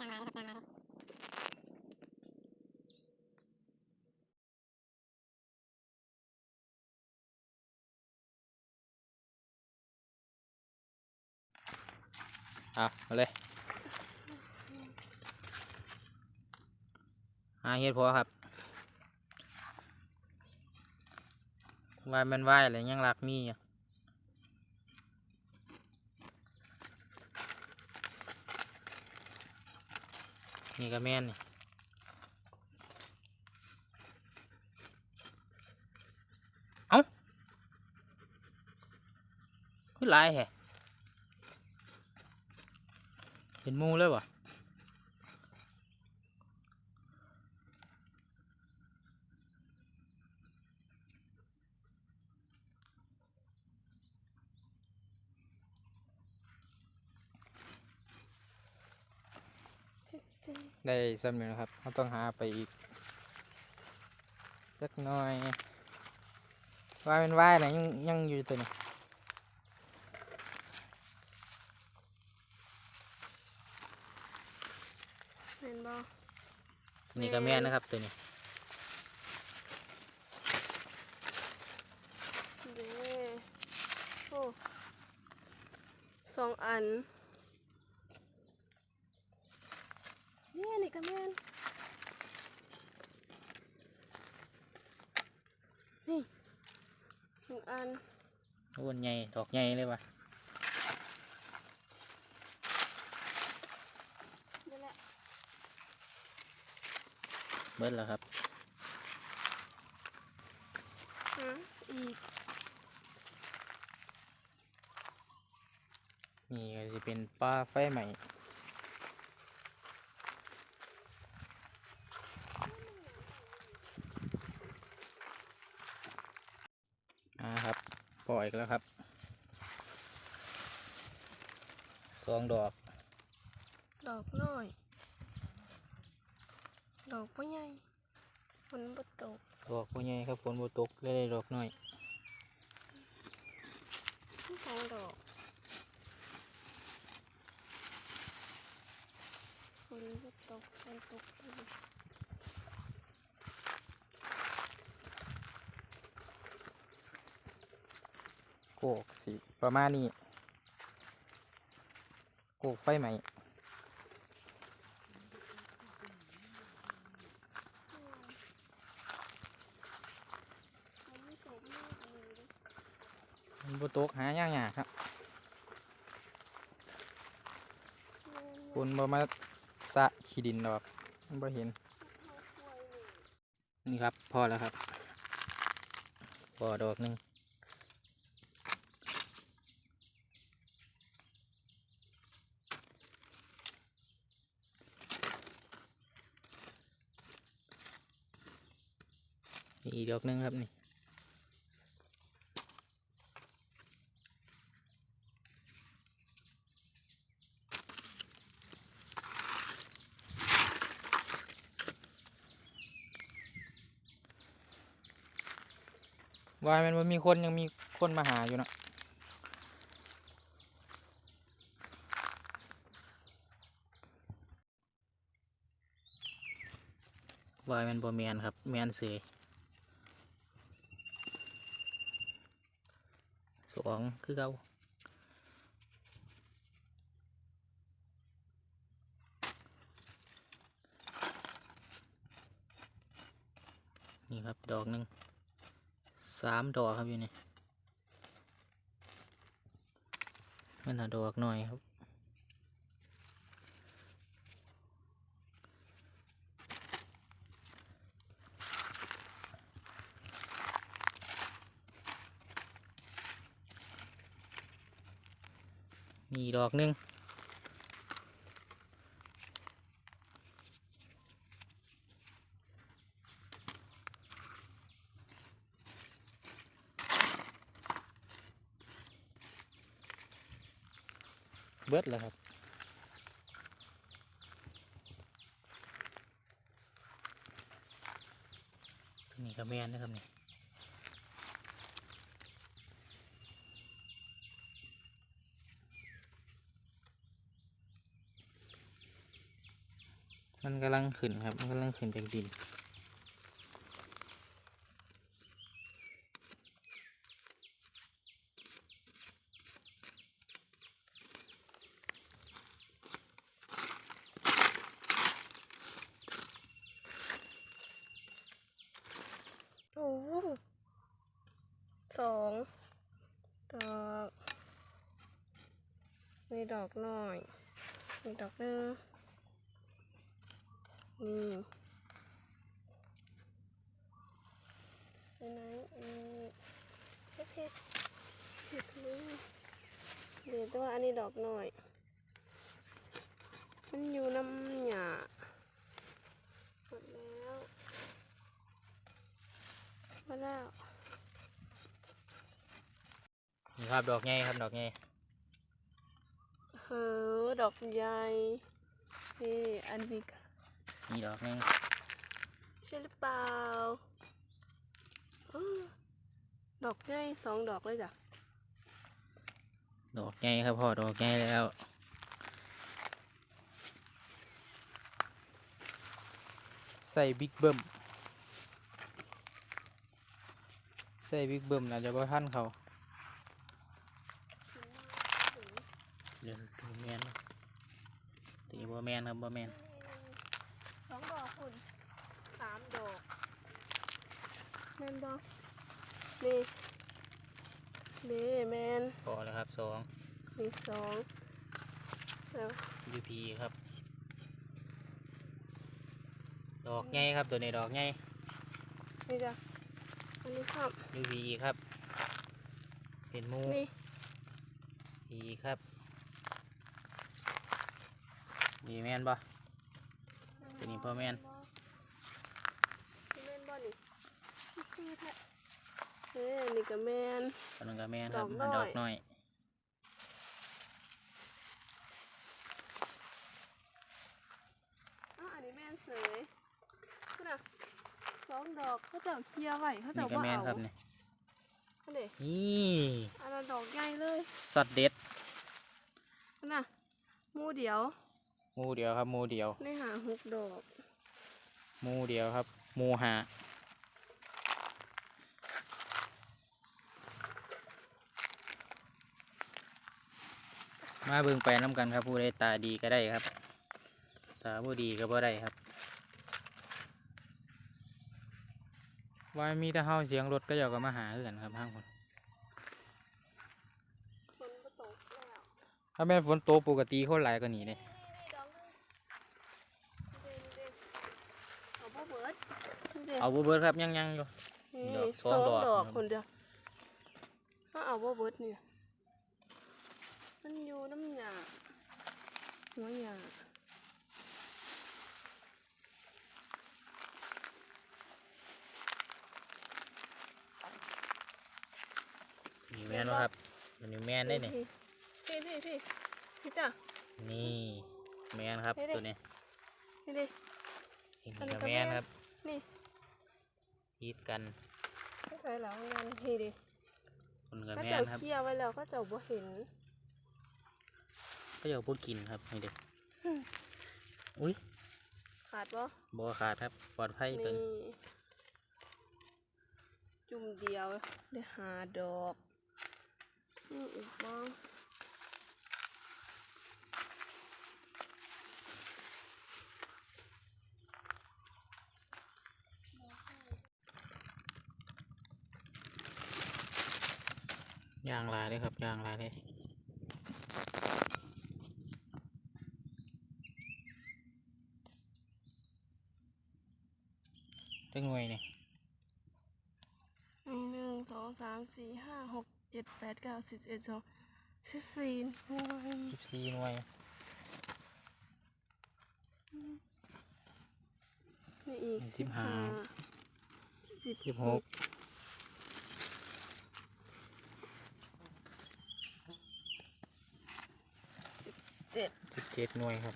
ยางมาเลยครับยางมาเลยเอามาเลยหาเฮ็ดพอครับวายมันวายอะไรยังรักมี นี่ก็แม่นนี่เอ้าคือหลายแฮะเป็นมูเลยวะ ได้สำเร็จแล้วครับเราต้องหาไปอีกสักหน่อยว่าเป็นว่ายนะยังยังอยู่ตัวนี้เห็นบ่นี่ก็แม่นนะครับตัวนี้เด้โอ้สองอัน เนี่ยนี่ก็แม่นนี่หนึ่งอันโอ้นใหญ่ดอกใหญ่เลยวะนี่แหละเบิดแล้วครับฮะอีกนี่ก็จะเป็นปลาไฟใหม่ อ่าครับ ปล่อยอีกแล้วครับสองดอก ดอกน้อย ดอกพ่อใหญ่ฝนบ่ตก ดอกพวกใหญ่ครับฝนบ่ตกเลยได้ดอกน้อยทั้งสองดอกฝนบ่ตกฝนตกดี โกก สิประมาณนี้โกกไฟใหม่บ่ตกมากเลยมันบ่ตกหายากๆครับฝนบ่มาสะขี้ดินดอกบ่เห็น นี่ครับ พอแล้วครับพอดอกหนึ่ง อีกดอกหนึ่งครับนี่วายมันมีคนยังมีคนมาหาอยู่นะวายมันบ่แมนครับแมนเสย สองคือเก่านี่ครับ ดอกหนึ่งสามดอกครับอยู่นี่มันหาดอกหน่อยครับ มีดอกหนึ่งเบิดแล้วครับนี่ก็แมนนะครับนี่ มันกำลังขึ้นครับ มันกำลังขึ้นจากดิน โอ้สองดอกมีดอกหน่อย มีดอกหนึง นี่ไปไหนอีกเฮ็ดเฮ็ดเฮ็ดนี่เดี๋ยวแตัวาอันนี้ดอกหน่อย มันอยู่น้ำหยาหมดแล้วหมดแล้วนี่ครับดอกใหญ่ครับดอกใหญ่เฮ้อดอกใหญ่นี่อันนี้ก็ นี่ดอกหนึงใช่หรือเปล่าอ้อดอกใหญ่สองดอกเลยจ้ะดอกใหญ่ครับพ่อดอกใหญ่แล้วใส่บิ๊กเบิ้มใส่บิ๊กเบิ้มน่าจะบ่ทันเขาเดี๋ยวดูแมนตีบ่แมนครับบ่แมน สองดอกคุณสามดอกแมนบอนี่นี่แมนพอแล้วครับสองนี่สองแล้ว ยูพีครับ ดอกใหญ่ครับตัวนี้ดอกใหญ่นี่จ้ะอันนี้ครับ ยูพีครับเป็นหมูนี่อีครับนี่แมนบ่ ตัวนี้พ่อแม่นนี่แมนบอนี่นี่คือแท้เอ้ยนี่ก็แมนตัวนึงก็แมนครับดอกน้อย ดอกน้อยอ้าวอันนี้แม่นเสยคุณอะสองดอกเขาเจ้าเคลียร์ไว้เขานี่เจ้าก็บ่แมนเอาครับนี่อันนี้นี่อันนั้นดอกใหญ่เลยสดเด็ดคุณอะหมูเดียว หมูเดียวครับหมูเดียวในหาหกดอกหมูเดียวครับหมูหามาเบิ่งไปน้ำกันครับผู้ใดตาดีก็ได้ครับ ตาผู้ดีก็บ่ได้ครับว่ามีแต่เฮาเสียงรถก็อยากก็มาหาคือกันครับห้างคนฝนก็ตกแล้วถ้าแม่นฝนตกปกติคนหลายก็หนีเลย นี่ดอกนึงนี่เด้นี่เด้เอาบ่เบิดนี่ เด้เอาบ่เบิดครับยังยังอยู่นี่ดอกสสอองงดอกดอกครับคนเดียวถ้าเอาบ่เบิดเนี่ยมันอยู่น้ำหยาหัวหยานี่แม่นบ่ครับอันนี้แม่นได้นี่พี่พี่พี่พี่จ้ะนี่แม่นครับนี่ดิตัวนี้นี่ดินี่อันนี้ก็ก็แม่นแม่นครับนี่ยี ดกันไม่ใส่แล้วงานนี่ดิคนก็เขาแม่เจ้านครับเคลียร์ไว้แล้วเขาเจ้าบ่เห็นก็อยากพวกกินครับนี่เด็กอืมอุ้ยขาดบ่บ่ขาดครับปลอดภัยตัวนี่นี้จุ่มเดียวได้หาดอกนี่อีกบ้าง ยางลายเลยครับยางลายเลยเรื่องหน่วยนี่มีหนึ่งสองสามสี่ห้าหกเจ็ดแปดเก้าสิบสิบเอ็ดสองสิบสี่หน่วยสิบสี่หน่วยนี่อีกสิบห้าสิบสิบหก จ็ดสิบเจ็ดหน่วยครับ